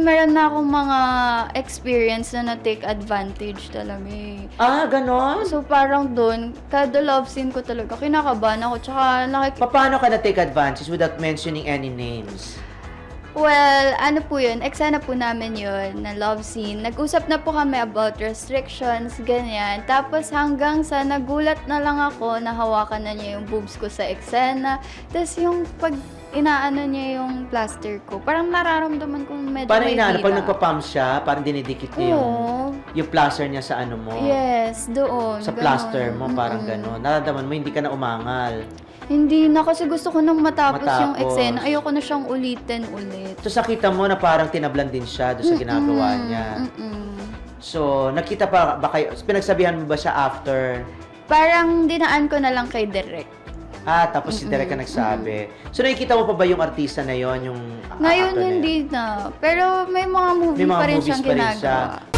Meron na akong mga experience na na-take advantage talaga eh. Ah, ganon? So parang doon, kada love scene ko talaga, kinakabahan ako. Tsaka nakik- Pa- Paano ka na-take advantage without mentioning any names? Well, ano po yun, eksena po namin yun na love scene. Nag-usap na po kami about restrictions, ganyan. Tapos hanggang sa nagulat na lang ako na hawakan na niya yung boobs ko sa eksena. Tapos yung pag inaano niya yung plaster ko, parang nararamdaman ko medyo Paano may inaano? Pag nagpa-pump siya, parang dinidikit niya yung, Oo. yung plaster niya sa ano mo. Yes, doon. Sa ganun. plaster mo, parang Mm-mm. gano'n. Nararamdaman mo, hindi ka na umangal. Hindi na kasi gusto ko nang matapos, yung Matapos. eksena. Ayoko na siyang ulitin ulit. So, nakita mo na parang tinablan din siya doon sa ginagawa Mm-mm, niya. mm-mm. So, nakita pa ba kayo, pinagsabihan mo ba siya after? Parang dinaan ko na lang kay Direk. Ah, tapos si Derek ka nagsabi. So, nakikita mo pa ba yung artista na yon yung Ngayon actor na yun? hindi na. Pero may mga movie May mga pa rin movies siyang pa rin ginagawa. siya.